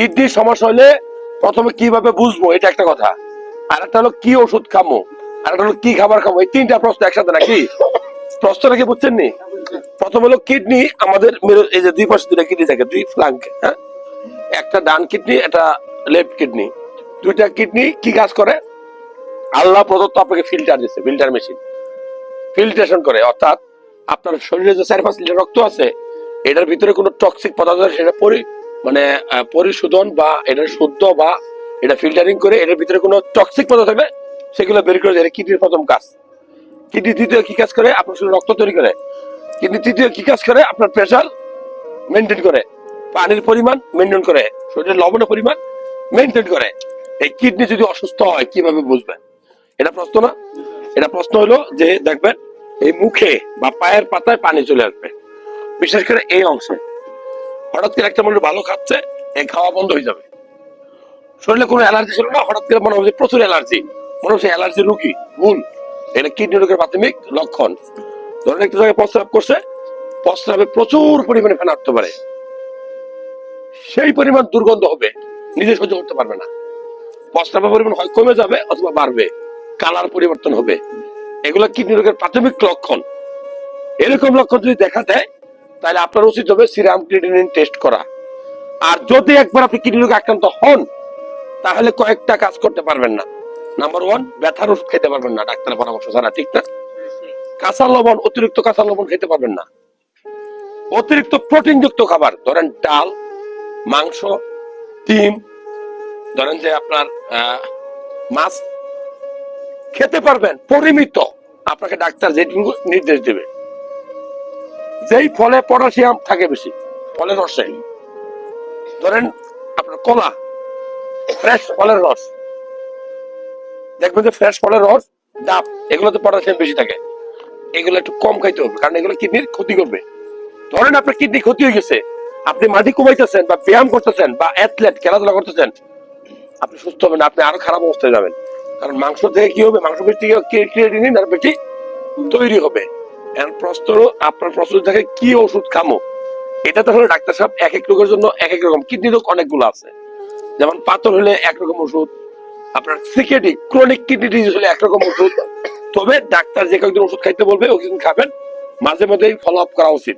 কিডনির সমস্যা হলে প্রথমে কীভাবে বুঝব? এটা একটা কথা। আর একটা হলো, কি ওষুধ খামো? আর একটা হলো, কি খাবার খাব এই তিনটা প্রশ্ন একসাথে নাকি? প্রশ্নটা কি বুঝছেন নি? প্রথম হলো, কিডনি আমাদের এই যে দুই পাশে দুটা কিডনি থাকে, দুই ফ্লাঙ্ক হ্যাঁ? একটা ডান কিডনি, একটা লেফট কিডনি। দুইটা কিডনি কি কাজ করে? আল্লাহ প্রদত্ত আপনাকে ফিল্টার দিচ্ছে ফিল্টার মেশিন ফিল্ট্রেশন করে, অর্থাৎ আপনার শরীরে যে চার পাঁচ লিটার রক্ত আছে, এটার ভিতরে কোনো টক্সিক পদার্থ সেটা মানে পরিশোধন বা এটা শুদ্ধ বা এটা ফিল্টারিং করে এটার ভিতরে কোনো টক্সিক পদার্থ থাকলে সেগুলো বের করে দেয়। কিডনির প্রথম কাজ। কিডনি তৃতীয় কি কাজ করে? আপনার শরীরে রক্ত তৈরি করে। কিডনি তৃতীয় কি কাজ করে? আপনার প্রেশার মেনটেন করে। পানির পরিমাণ মেনটেন করে। শরীরের লবণের পরিমাণ মেনটেন করে। এই কিডনি যদি অসুস্থ হয়, কীভাবে বুঝবেন? এটা প্রশ্ন না। এটা প্রশ্ন হলো যে, দেখবেন, এই মুখে বা পায়ের পাতায় পানি চলে আসবে। বিশেষ করে এই অংশে। হঠাৎ করে একটা মানুষ ভালো খাচ্ছে, এই খাওয়া বন্ধ হয়ে যাবে। শরীরে কোনো অ্যালার্জি ছিল না, হঠাৎ করে মনে হচ্ছে প্রচুর অ্যালার্জি। মনে হচ্ছে অ্যালার্জি রুগী, ভুল। এটা কিডনি রোগের প্রাথমিক লক্ষণ। ধরেন একটা জায়গায় প্রস্রাব করছে, প্রস্রাবে প্রচুর পরিমাণে ফেনা উঠতে পারে। সেই পরিমাণ দুর্গন্ধ হবে, নিজে সহ্য করতে পারবে না। প্রস্রাবের পরিমাণ হয় কমে যাবে অথবা বাড়বে, কালার পরিবর্তন হবে। এগুলো কিডনি রোগের প্রাথমিক লক্ষণ। এরকম লক্ষণ যদি দেখা দেয় তাহলে আপনার উচিত হবে সিরাম ক্রিয়েটিনিন টেস্ট করা। আর যদি একবার আপনি কিডনি রোগে আক্রান্ত হন, তাহলে কয়েকটা কাজ করতে পারবেন না। নাম্বার ওয়ান ব্যথার ওষুধ খেতে পারবেন না, ডাক্তারের পরামর্শ ছাড়া, ঠিক না? কাঁচা লবণ, অতিরিক্ত কাঁচা লবণ খেতে পারবেন না। অতিরিক্ত প্রোটিন যুক্ত খাবার, ধরেন ডাল, মাংস ডিম ধরেন যে আপনার মাছ, খেতে পারবেন, পরিমিত। আপনাকে ডাক্তার যেটুকু নির্দেশ দেবে। যেই ফলে পটাশিয়াম থাকে বেশি ফলের রসে ধরেন আপনার কলা ফ্রেশ ফলের রস। দেখবেন যে ফ্রেশ ফলের রস, ডাব, এগুলোতে পটাশিয়াম বেশি থাকে। এগুলো একটু কম খাইতে হবে, কারণ এগুলো কিডনির ক্ষতি করবে। ধরেন আপনার কিডনি ক্ষতি হয়ে গেছে, আপনি মাটি কমাইতেছেন বা ব্যায়াম করতেছেন বা অ্যাথলেট খেলাধুলা করতেছেন, আপনি সুস্থ হবেন, আপনি আরও খারাপ অবস্থায় যাবেন। কারণ মাংস থেকে কি হবে? মাংস বেশি তৈরি হবে। প্রশ্ন, আপনার থাকে কি ওষুধ খামো? এটা তাহলে ডাক্তার সাহেব এক এক রোগের জন্য এক এক রকম। কিডনি রোগ অনেকগুলো আছে। যেমন পাথর হলে একরকম ওষুধ, আপনার সিকেটি ক্রনিক কিডনি ডিজিজ হলে একরকম ওষুধ। তবে ডাক্তার যে কয়েকদিন ওষুধ খাইতে বলবে, ওই খাবেন। মাঝে মধ্যেই ফলো আপ করা উচিত।